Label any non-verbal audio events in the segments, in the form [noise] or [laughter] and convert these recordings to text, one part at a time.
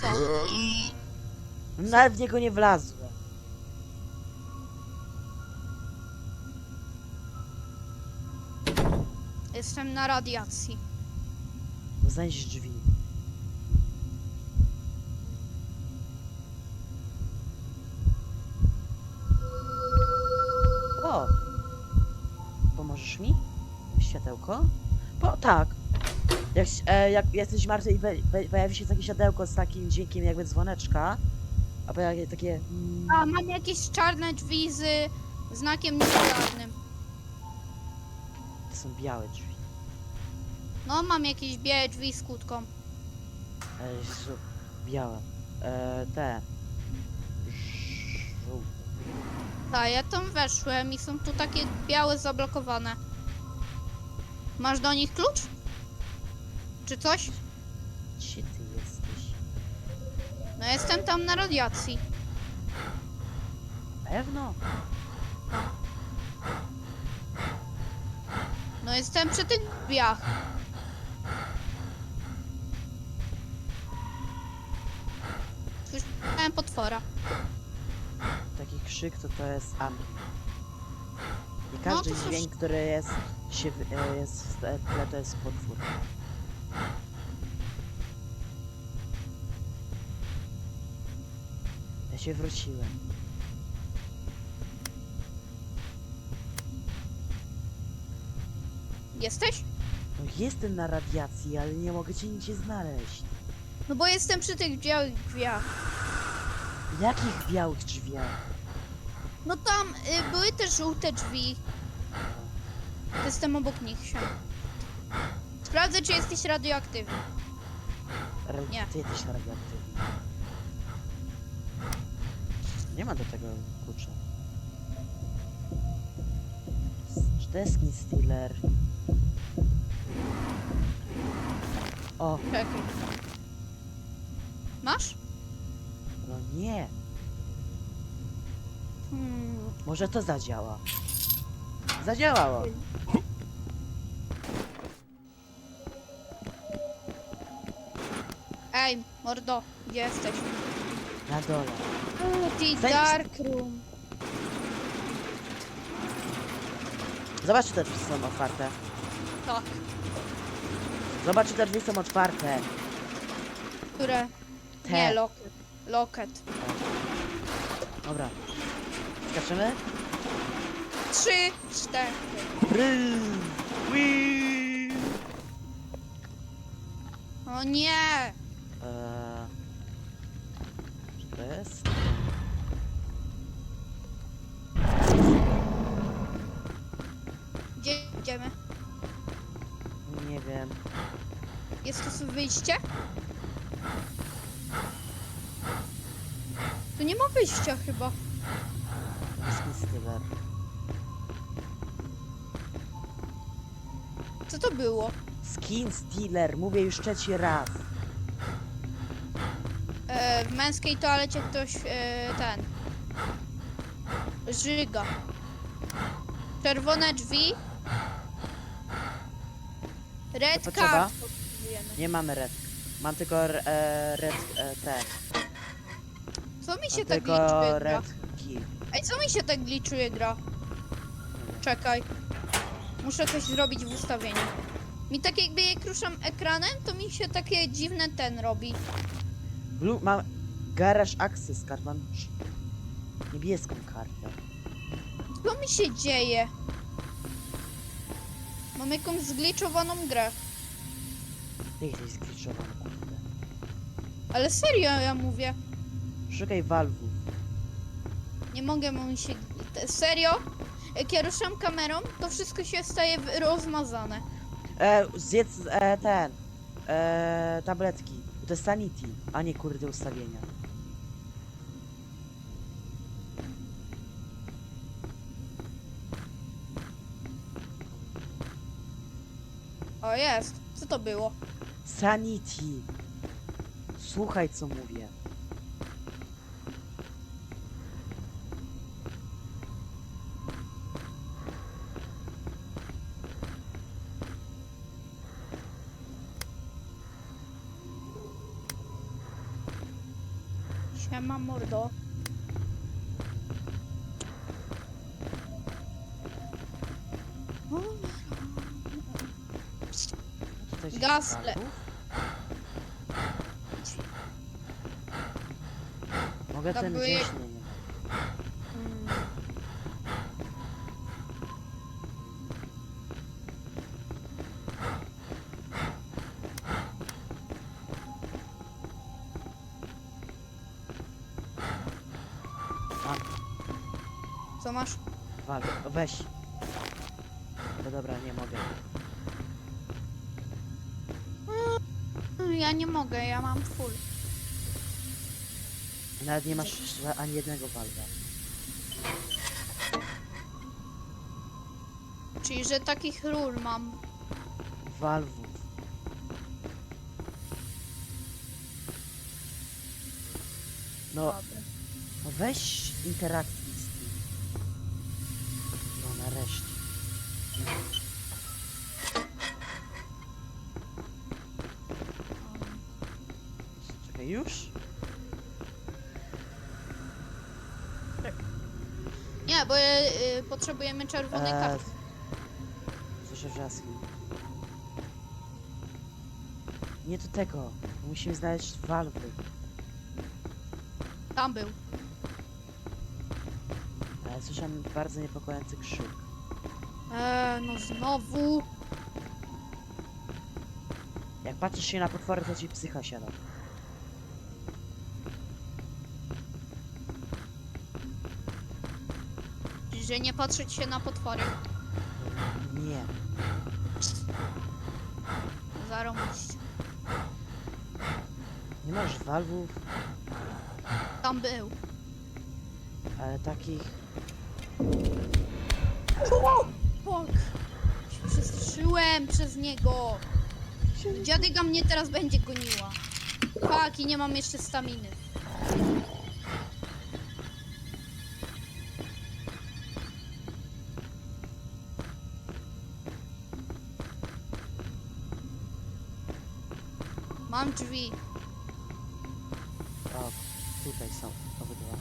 Co? Nawet w niego nie wlazłem. Jestem na radiacji. Znajdź drzwi. O! Pomożesz mi? Światełko? Po, tak. Jak, e, jak jesteś martwy i we, we, pojawi się takie światełko z takim dźwiękiem jakby dzwoneczka, a pojawi takie... Mm, A, mam jakieś czarne drzwi z znakiem niepolarnym. to są białe drzwi. No, mam jakieś białe drzwi z kłódką. E, Jezu, białe. E, te. Żółte. Tak, ja tam weszłem i są tu takie białe zablokowane. Masz do nich klucz? Czy coś? Gdzie ty jesteś? No jestem tam na radiacji. Pewno? No jestem przy tych drzwiach. Słyszałem potwora. Taki krzyk to to jest Ami. I każdy No to cóż. dźwięk, który jest, się, w- e, jest w tle, to jest potwór. Ja się wróciłem. Jesteś? No jestem na radiacji, ale nie mogę cię nigdzie znaleźć. No bo jestem przy tych białych drzwiach. Jakich białych drzwiach? No tam y, były te żółte drzwi. To Jestem obok nich się. Sprawdzę, czy jesteś radioaktywny. Ra- Nie. Ty jesteś radioaktywny. Nie ma do tego klucza. Skin stealer? O, Czekaj. Masz? no nie. Hmm. Może to zadziała. Zadziałało. Ej, mordo, gdzie jesteś? Na dole. Ty Zejdź. Dark Room. Zobacz, czy te drzwi są otwarte. Tak, Zobacz, czy te drzwi są otwarte. które... Te. Nie, loket. Loket. Dobra. Skaczymy? Trzy, cztery. Bryl. O nie! Jest? Gdzie idziemy? Nie wiem. Jest tu wyjście? Tu nie ma wyjścia chyba. Skin stealer. Co to było? Skin stealer, mówię już trzeci raz. Męskiej toalecie ktoś e, ten. Żyga. Czerwone drzwi. Red potrzeba? card. Nie mamy red. Mam tylko r- e, red e, te. Co mi się Mam tak tylko gliczuje gra? red key. Ej, co mi się tak gliczuje gra? Czekaj. Muszę coś zrobić w ustawieniu. Mi tak jakby jak ruszam ekranem, to mi się takie dziwne ten robi. Blue, mam garage access card, mam niebieską kartę. Co mi się dzieje? Mam jakąś zgliczowaną grę. Jak jest zgliczowany, kurde. Ale serio ja mówię. Szukaj valve'ów. Nie mogę, mi się... te- Serio? Jak ja ruszam kamerą, to wszystko się staje rozmazane. E, zjedz e, ten. E, tabletki. To jest sanity, a nie kurde ustawienia. O, jest. Co to było? Sanity. Słuchaj co mówię. Siema mordo. Walków? Mogę To ten były- gdzieś, nie, nie. Co masz? wal, weź. No dobra, nie mogę. Ja nie mogę, ja mam full. Nawet nie masz ani jednego walwa. Czyli, że takich rur mam. Walwów. No, no weź interakcji potrzebujemy czerwonej Eee. Słyszę wrzaski. Nie do tego. Musimy znaleźć walwy. Tam był. Ale słyszałem bardzo niepokojący krzyk. Eee, no znowu. Jak patrzysz się na potwory, to ci psycha siada. Że nie patrzeć się na potwory. Nie. Zarobiście. Nie masz walwów, Tam był. ale takich... Fuck. Się przestraszyłem przez niego. Dziadyga mnie teraz będzie goniła. Fuck, i nie mam jeszcze staminy. Mam drzwi. O, tutaj są obydwa.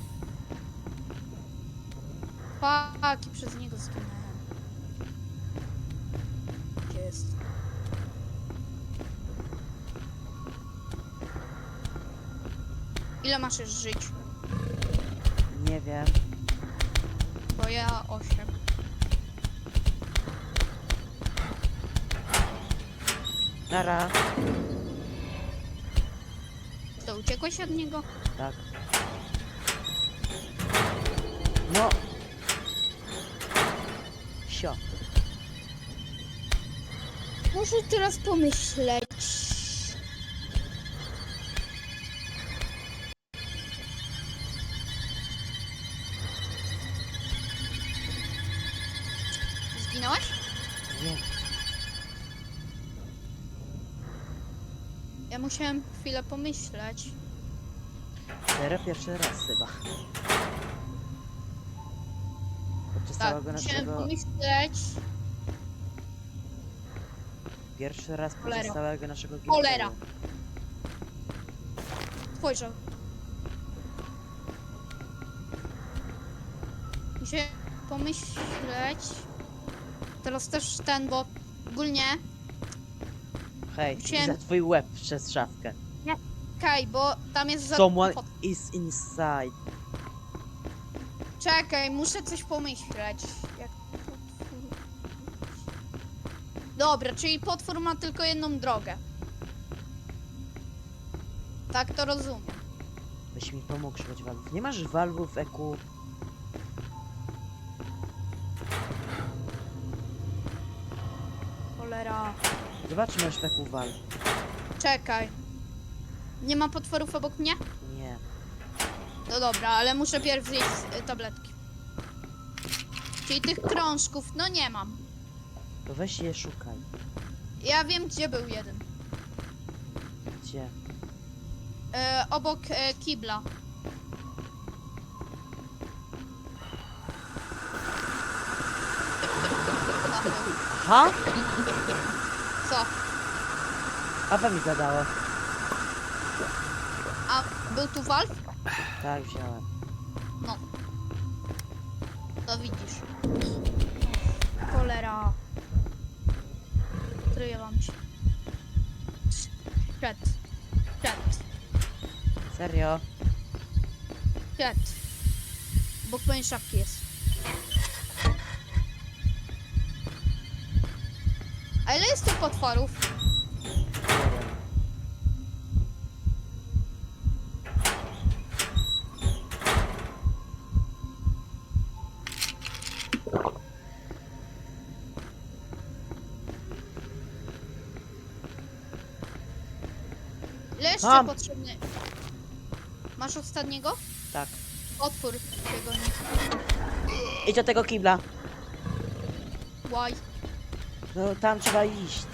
Fuck, i przez niego zginąłem. Gdzie jest? Ile masz już żyć? Nie wiem. Bo ja 8. Nara. Uciekłeś od niego? Tak. No. Sio. Muszę teraz pomyśleć. Zginąłeś? Nie. Ja musiałem chwilę pomyśleć. Teraz pierwszy raz chyba. Podczas Tak, całego musiałem naszego... pomyśleć. Pierwszy raz podczas Cholera. całego naszego Cholera. gameplayu. Spojrzał. Muszę pomyśleć. Teraz też ten, bo ogólnie. Hej, Musiałem- za twój łeb przez szafkę. Czekaj, bo tam jest za. Someone is inside. Czekaj, muszę coś pomyśleć. Jak potwór. Dobra, czyli potwór ma tylko jedną drogę. Tak to rozumiem. Byś mi pomógł szukać walwów. Nie masz walwów EQ? Cholera. Zobaczmy już EQ walw. Czekaj. Nie ma potworów obok mnie? Nie. No dobra, ale muszę pierw zjeść y, tabletki. Czyli tych krążków, no nie mam. To weź je szukaj. Ja wiem, gdzie był jeden. Gdzie? E, obok e, kibla. Tam był. Aha! Awa mi gadała. A był tu Valve? Tak, wziąłem. To widzisz. Cholera. Kryjęłam się. Przed. Przed. Serio? Przed. Bo pewien szafki jest. A ile jest tu potworów? Nie wiem. Mam. potrzebny? Masz ostatniego? Tak. Otwór tego nie. Idź do tego kibla. Why? No tam trzeba iść.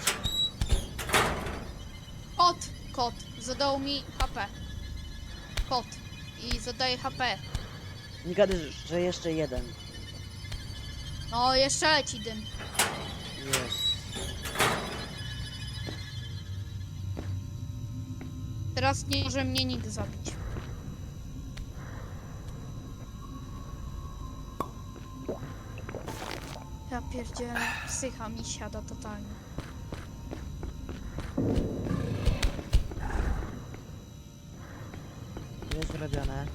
Kot! Kot. Zadał mi HP. Kot. I zadaje HP. Nie gadaj, że jeszcze jeden. No, jeszcze leci dym. Teraz nie może mnie nikt zabić. Ja pierdzielę, psycha mi siada totalnie. Jest zrobione.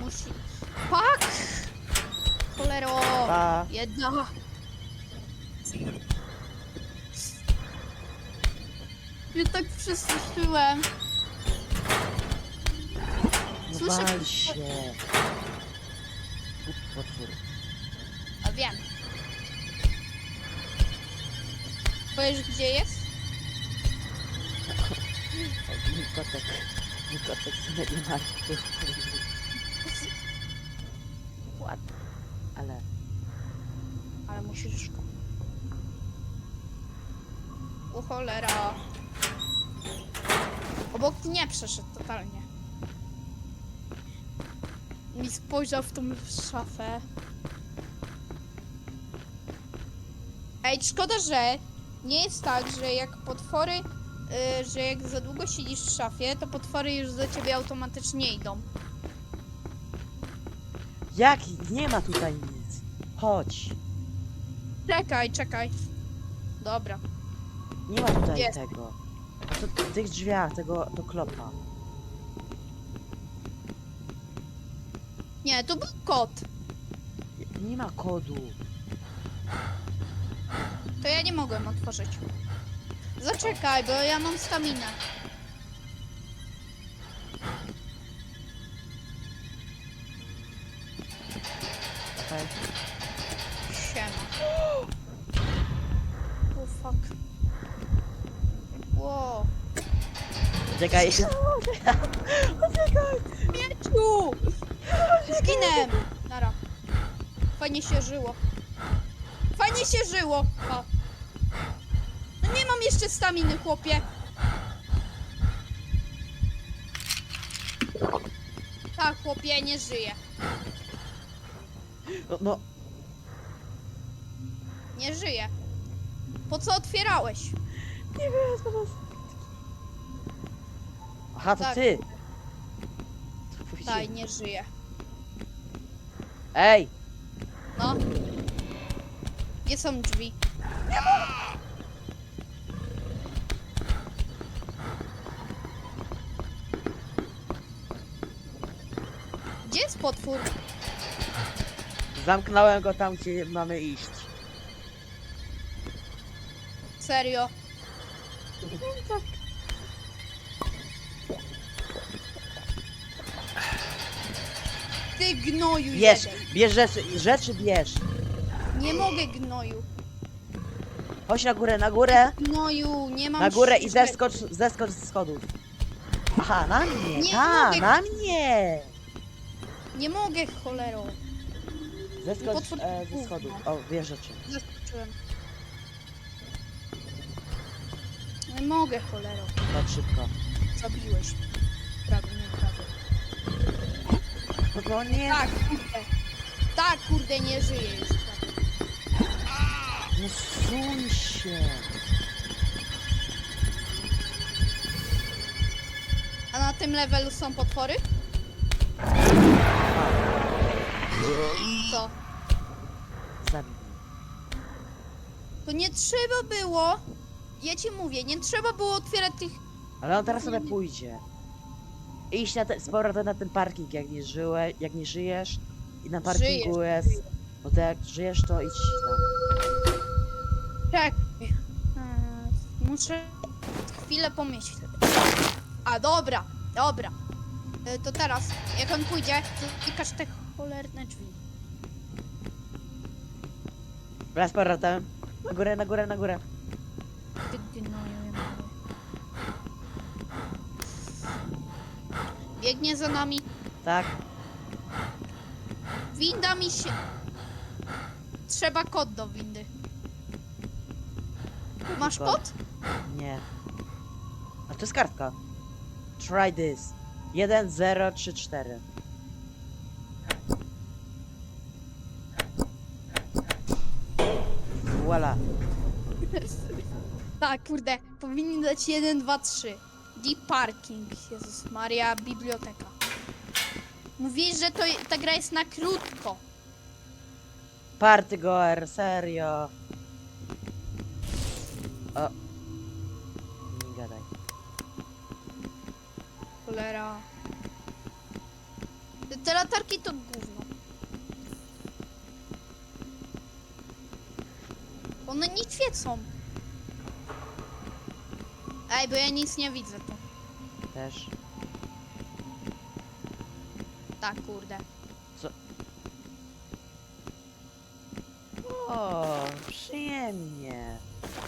Musi... Fuck! Cholero! Pa. Jedna! Ja tak przestraszyłem. No Słyszę- wal się. Kup potwór. A wiem. Powiesz gdzie jest? O, Mój kotek. Mój kotek z Mediamarktu. Ładnie. Ale Ale musisz. U cholera. Obok nie przeszedł totalnie. Mi spojrzał w tą szafę. Ej, szkoda, że nie jest tak, że jak potwory, y, że jak za długo siedzisz w szafie, to potwory już za ciebie automatycznie idą. Jak? Nie ma tutaj nic. Chodź. Czekaj, czekaj. Dobra. Nie ma tutaj Jest. tego. To w tych drzwiach, tego, to klopa. Nie, to był kot. Nie ma kodu. To ja nie mogłem otworzyć. Zaczekaj, bo ja mam staminę. [laughs] Czekaj. Mieczu! Zginę! Nara. Fajnie się żyło. Fajnie się żyło! A. No nie mam jeszcze staminy, chłopie. Tak, chłopie, nie żyje. No, no, Nie żyje. Po co otwierałeś? nie wiem, po prostu. Aha, to Tak. ty. Co powiedziałem? Daj, nie żyje. Ej! No. Gdzie są drzwi? Gdzie jest potwór? Zamknąłem go tam, gdzie mamy iść. Serio? Ty gnoju Bierz, jeden. bierz rzeczy, rzeczy bierz. Nie mogę gnoju. Chodź na górę, na górę, Gnoju, nie mam na górę i zeskocz, zeskocz z schodów. Aha, na mnie, Nie ta, mogę. na mnie! Nie mogę, cholero. Zeskocz Potwór- e, ze schodów. O, bierz rzeczy. Zaskoczyłem. Nie mogę, cholero. Chodź szybko. Zabiłeś. Prawie, nie prawie. No, no nie, Tak, kurde. Tak, kurde, nie żyje już. No suń się. na tym levelu są potwory? Co? Zabij. To nie trzeba było. Ja ci mówię, nie trzeba było otwierać tych. Ale on teraz sobie pójdzie. Iść na ten, z powrotem na ten parking, jak nie żyłe, jak nie żyjesz. I na parkingu Żyję. jest... No to jak żyjesz, to idź tam. Czekaj. Eee, Muszę chwilę pomyśleć. A dobra, dobra. E, To teraz, jak on pójdzie, to klikasz te cholerne drzwi. Dobra, z powrotem. Na górę, na górę, na górę. Biegnie za nami. Tak. Winda mi się... Trzeba kod do windy. Masz kod? kod? Nie. A to jest kartka. Try this. 1, 0, 3, 4. Voila. Tak, kurde. Powinni dać 1, 2, 3. Deep Parking. Jezus Maria, biblioteka. Mówisz, że to, ta gra jest na krótko. Party goer, serio. O. Nie gadaj. Cholera. Te- Te latarki to gówno. One nie świecą. Bo ja nic nie widzę tu. Też. Tak, kurde. O, przyjemnie.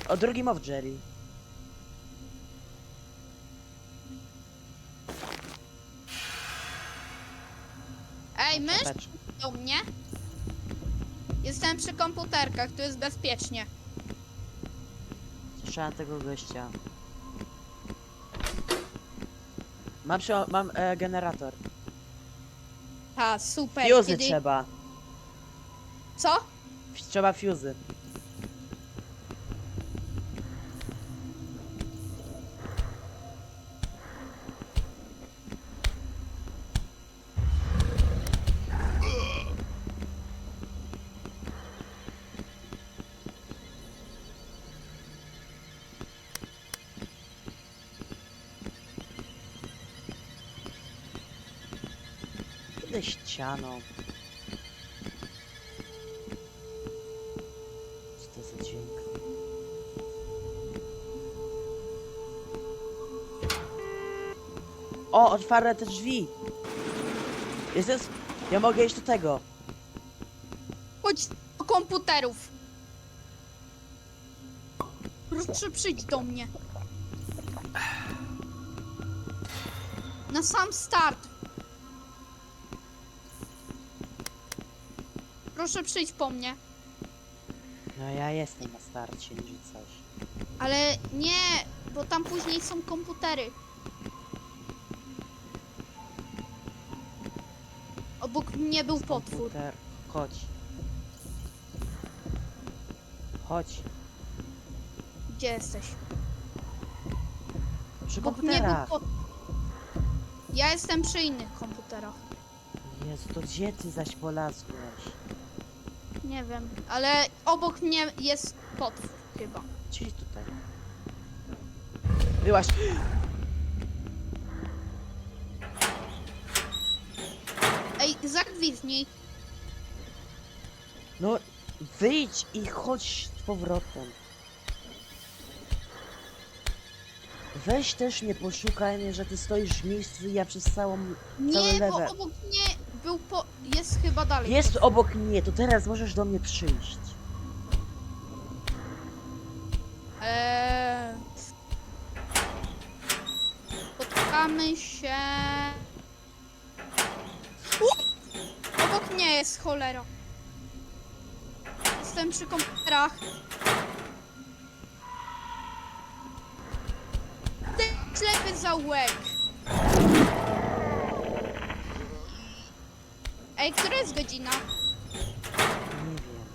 O, drugi mow Jerry. Ej, mysz do mnie. Jestem przy komputerkach, tu jest bezpiecznie. Słyszałem tego gościa. Mam, przy, mam e, generator. A, super. Fuzy Kiedy... trzeba. Co? Trzeba fuzy. Idę ścianą. Co to za dźwięk? O, otwarte te drzwi! Jest, jest... Ja mogę iść do tego. Chodź do komputerów. Proszę przyjdź do mnie. Na sam start. Proszę przyjdź po mnie. No ja jestem na starcie, niż coś. Ale nie, bo tam później są komputery. Obok mnie był potwór. Komputer. Chodź. Chodź. Gdzie jesteś? Przy Obok mnie był komputerach. potwór. Ja jestem przy innych komputerach. Jezu, to gdzie ty zaś polazłeś? Nie wiem, ale obok mnie jest potwór chyba. Gdzieś tutaj. Byłaś. Ej, zagwizdnij. No, wyjdź i chodź z powrotem. Weź też nie poszukaj mnie, że ty stoisz w miejscu i ja przez całą... Nie, Cały bo obok mnie był po... jest chyba dalej. Jest obok mnie, to teraz możesz do mnie przyjść. Eee... Spotkamy się... U! Obok mnie jest cholera. Jestem przy komputerach. Ty ślepy zaułek. Ej, która jest godzina? Nie wiem.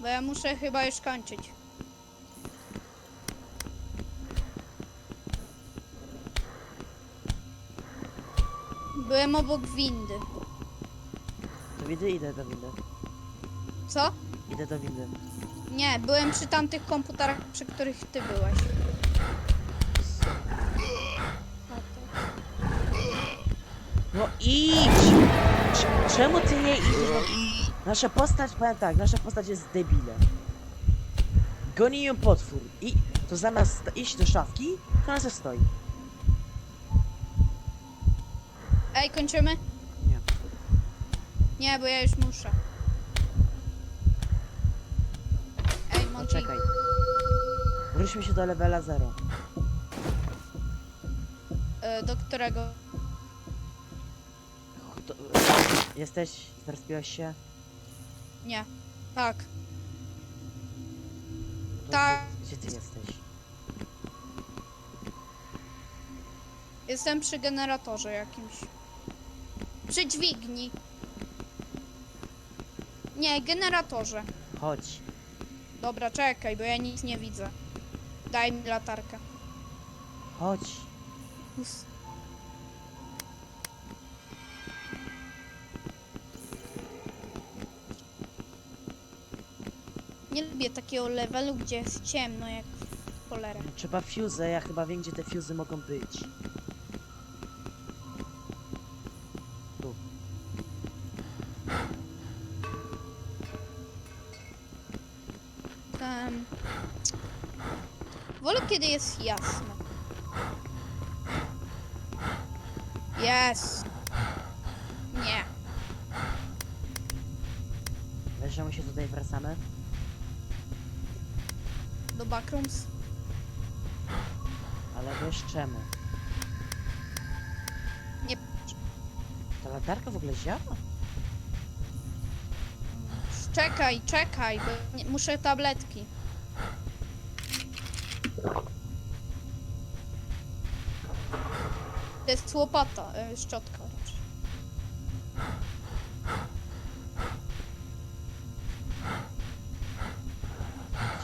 Bo ja muszę chyba już kończyć. Byłem obok windy. Do windy idę do windy. Co? Idę do windy. Nie, byłem przy tamtych komputerach, przy których ty byłeś. Idź! Cz- Czemu ty nie idziesz? No, nasza postać, powiem tak, nasza postać jest debilem. Goni ją potwór i to zamiast iść do szafki, to ona se stoi. Ej, kończymy? Nie. Nie, bo ja już muszę. Ej, Monty. Poczekaj. Wróćmy się do levela 0. E, do którego? Jesteś? Zrespiłeś się? Nie. Tak. To Tak. Gdzie, gdzie ty jesteś? Jestem przy generatorze jakimś. Przy dźwigni. Nie, generatorze. Chodź. Dobra, czekaj, bo ja nic nie widzę. Daj mi latarkę. Chodź. Us- Nie lubię takiego levelu, gdzie jest ciemno jak w cholerę. Trzeba fuse, ja chyba wiem gdzie te fuse mogą być. Tu. Em, Wolę kiedy jest jasno. Jest. Ogóle? Czekaj, czekaj, bo nie, muszę tabletki. To jest łopata, y, szczotka raczej.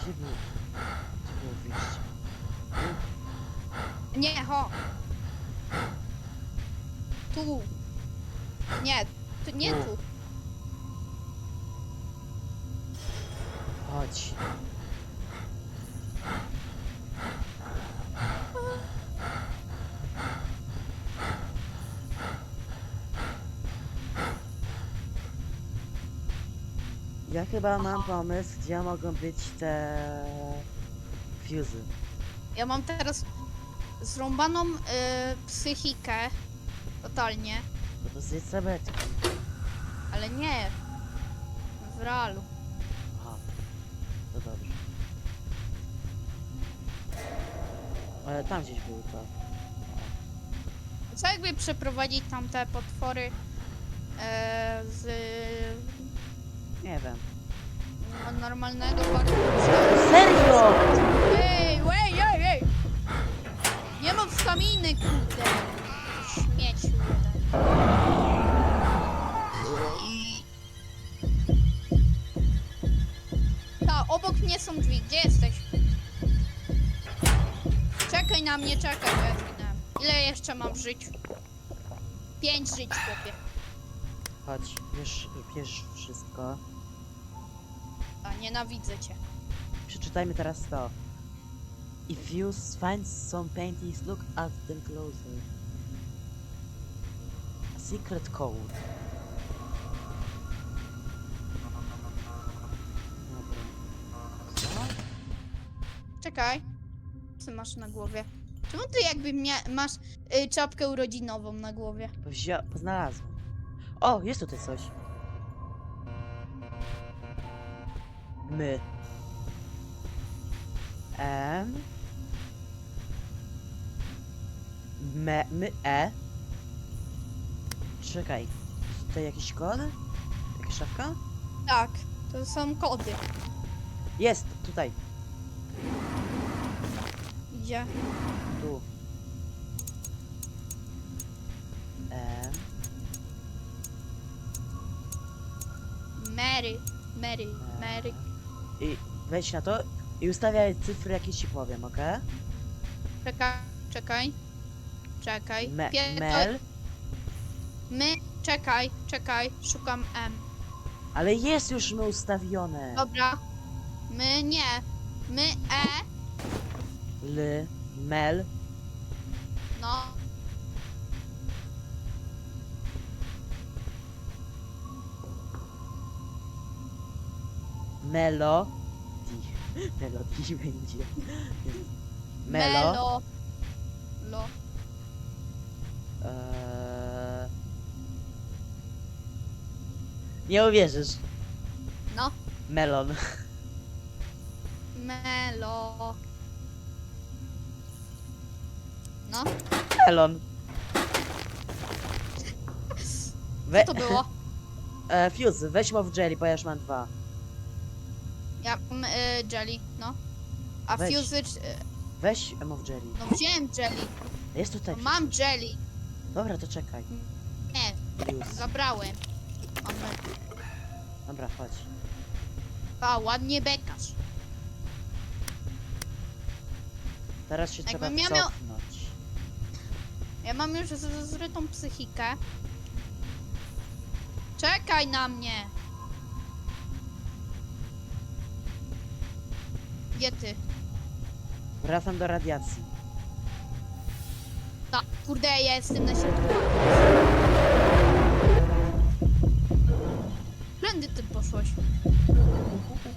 Gdzie był? Gdzie było wyjście? Nie, ho. Tu. Nie, tu, nie Tu. Chodź. Ja chyba mam pomysł, gdzie mogą być te fuzy. Ja mam teraz zrąbaną y, psychikę. Totalnie. No to zjedz tabletki. Ale nie. W realu. Aha. To dobrze. Ale tam gdzieś był to. Co jakby przeprowadzić tam te potwory e, z Nie wiem. no, normalnego backroomsa? Serio! Ej, ej, ej, ej! Nie mam staminy, kurde! Śmieciu jeden. Ta, obok mnie są drzwi. Gdzie jesteś? Czekaj na mnie, czekaj, bo ja zginąłem. Ile jeszcze mam żyć? Pięć żyć, chłopie. Chodź, wiesz, wiesz wszystko. A, nienawidzę cię. Przeczytajmy teraz to. If you find some paintings, look at them closer. Secret code. Dobra. Czekaj. Co masz na głowie? Czemu ty jakby masz y, czapkę urodzinową na głowie? Bo znalazłem. O, jest tutaj coś. My. M. Me, my, E. Czekaj. Tutaj jakiś kod? Jakaś szafka? Tak, to są kody. Jest, tutaj, Gdzie? tu. M. Mary, Mary, Mary. I wejdź na to i ustawiaj cyfry, jakie ci powiem, ok? Czekaj, czekaj. Czekaj. Me, to- Mel. My, czekaj, czekaj, szukam M. Ale jest już my ustawione. Dobra. My nie. My E. L, Mel, No. Melo. [laughs] Di- Melodii [laughs] będzie. Melo. Melo. Lo. Eee... Nie uwierzysz. No. Melon. Melo. No. Melon. We, Co to było? [laughs] e, Fuse, weź w jelly, bo ja już mam dwa. Ja mam y, jelly, no. A Weź. fuse, y, Weź w jelly. no wziąłem jelly. Jest tutaj. No, mam jelly. Dobra, to czekaj. Nie, Fuse. zabrałem. Mamy. Dobra, chodź. A, ładnie bekasz. Teraz się trzeba Jakbym ja miał- cofnąć. Ja mam już z- zrytą psychikę. Czekaj na mnie. Gdzie ty? Wracam do radiacji. Tak, kurde, ja jestem na środku. Którędy ty poszłeś?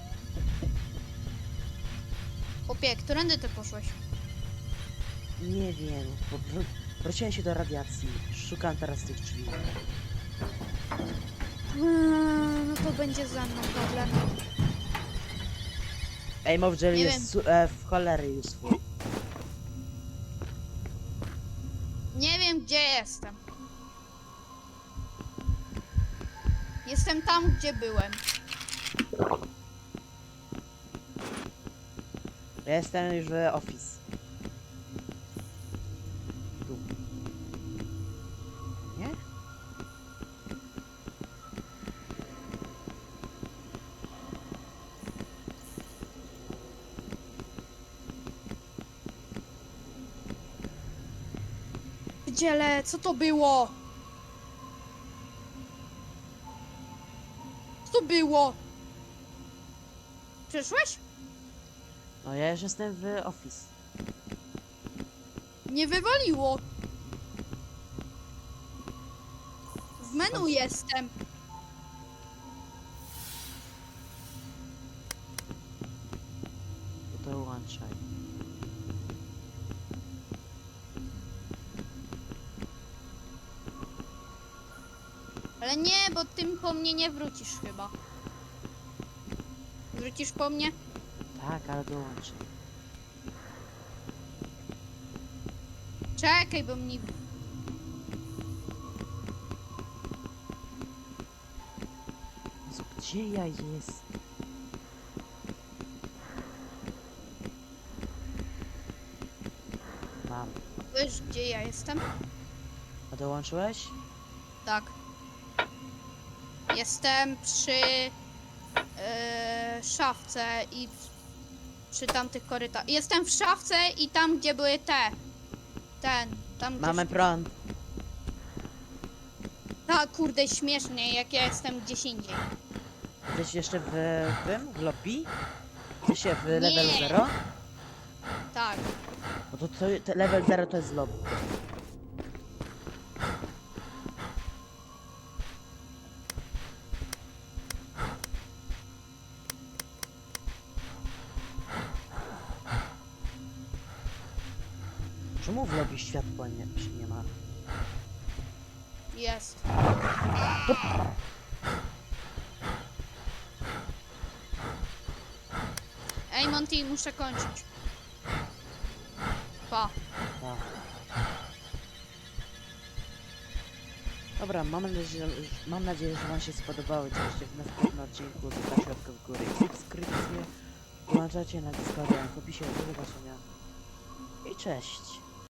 Opie, którędy ty poszłeś? Nie wiem, bo wr- wróciłem się do radiacji. Szukam teraz tych drzwi. No to będzie ze mną problem. Ej, Mow Jelly Nie jest su- e, w cholery useful. Nie wiem, gdzie jestem. Jestem tam, gdzie byłem. Ja jestem już w office. Tu. Nie? Dziele, co to było? Było? Przeszłeś? No ja już jestem w office. Nie wywaliło. W menu jestem. To dołączaj. Ale nie, bo tym po mnie nie wrócisz chyba. Wrócisz po mnie? Tak, ale dołączaj. Czekaj, bo mnie... Jezu, Gdzie ja jest? Mam. Wiesz, gdzie ja jestem? A dołączyłeś? Tak. Jestem przy e, szafce i przy tamtych korytarzach. Jestem w szafce i tam, gdzie były te. Ten. Tam, gdzie Mamy prąd. A kurde, śmiesznie, jak ja jestem gdzieś indziej. Jesteś jeszcze w tym? W lobby? Jesteś w level Nie. 0? Tak. No to, to te level 0 to jest lobby. Muszę kończyć. Pa. Tak. Dobra, mam nadzieję, że, mam nadzieję, że Wam się spodobały. Oczywiście w następnym odcinku zostawcie w górę i subskrypcję. Włączacie na Discordzie w opisie do zobaczenia. I cześć.